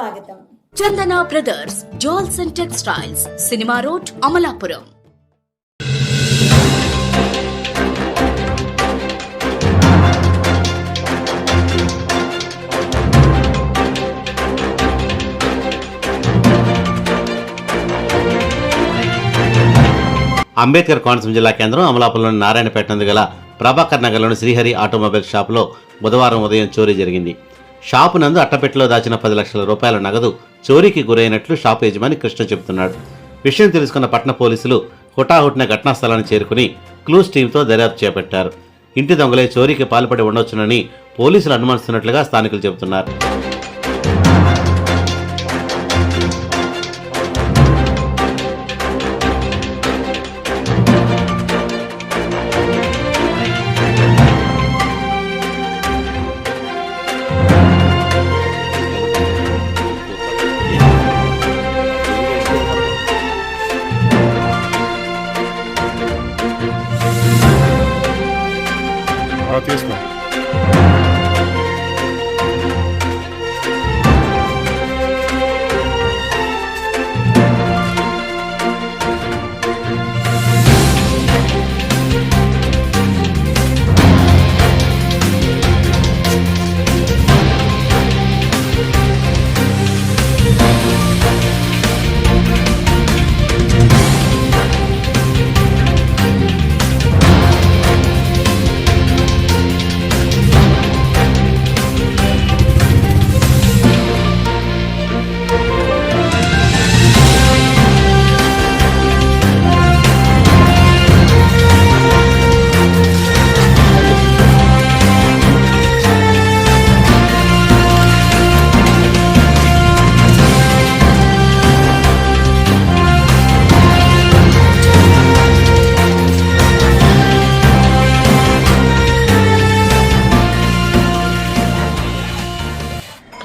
స్వాగతం. Chandana brothers jewels and textiles cinema road Amalapuram. Ambedkar Konaseema జిల్లా కేంద్రం అమలాపురంలోని నారాయణపేట నందు గల ప్రభాకర్ నగర్లోని శ్రీహరి ఆటోమొబైల్ షాపులో బుధవారం ఉదయం చోరీ జరిగింది. షాపు నందు అట్టపెట్టెలో దాచిన పది లక్షల రూపాయల నగదు చోరీకి గురైనట్లు షాపు యజమాని కృష్ణ చెబుతున్నాడు. విషయం తెలుసుకున్న పట్టణ పోలీసులు హుటాహుటిన ఘటనా స్థలాన్ని చేరుకుని క్లూస్ టీంతో దర్యాప్తు చేపట్టారు. ఇంటి దొంగలే చోరీకి పాల్పడి ఉండొచ్చునని పోలీసులు అనుమానిస్తున్నట్లుగా స్థానికులు చెబుతున్నారు. fiesta.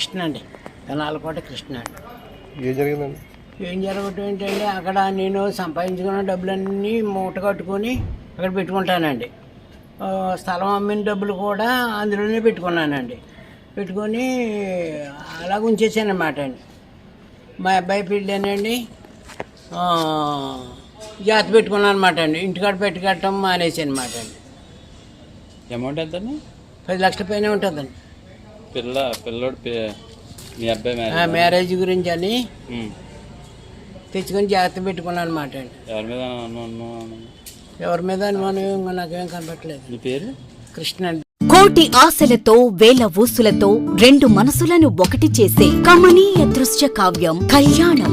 కృష్ణ అండి తెనాలకోట కృష్ణ అండి ఏం జరిగిందండి? ఏం జరగటం ఏంటంటే అక్కడ నేను సంపాదించుకున్న డబ్బులన్నీ మూట కట్టుకొని అక్కడ పెట్టుకుంటానండి. ఆ, స్థలం అమ్మిన డబ్బులు కూడా అందులోనే పెట్టుకున్నానండి. పెట్టుకొని అలా ఉంచేసాను అనమాట అండి. మా అబ్బాయి పెళ్ళానండి. ఆ, జాతి పెట్టుకున్నాను అనమాట అండి. ఇంటికాడ పెట్టుకట్టడం మానేసి అనమాట అండి. అమౌంట్ ఎంతండి? పది లక్షల పైన ఉంటుందండి. పిల్ల పిల్లోడు పి- మీ అబ్బాయి ఆ, మ్యారేజ్ మ్యారేజ్ గురించి అని ఉమ్. తెచ్చుకొని జాగ్రత్త పెట్టుకున్నాను అనమాట అండి ఎవరి మీద ఎవరి మీద అనుమానం నాకేం కనపట్లేదు నీ పేరు? కృష్ణ అండి. కోటి ఆశలతో వేల ఊసులతో రెండు మనసులను ఒకటి చేసే కమనీయ దృశ్య కావ్యం కళ్యాణం.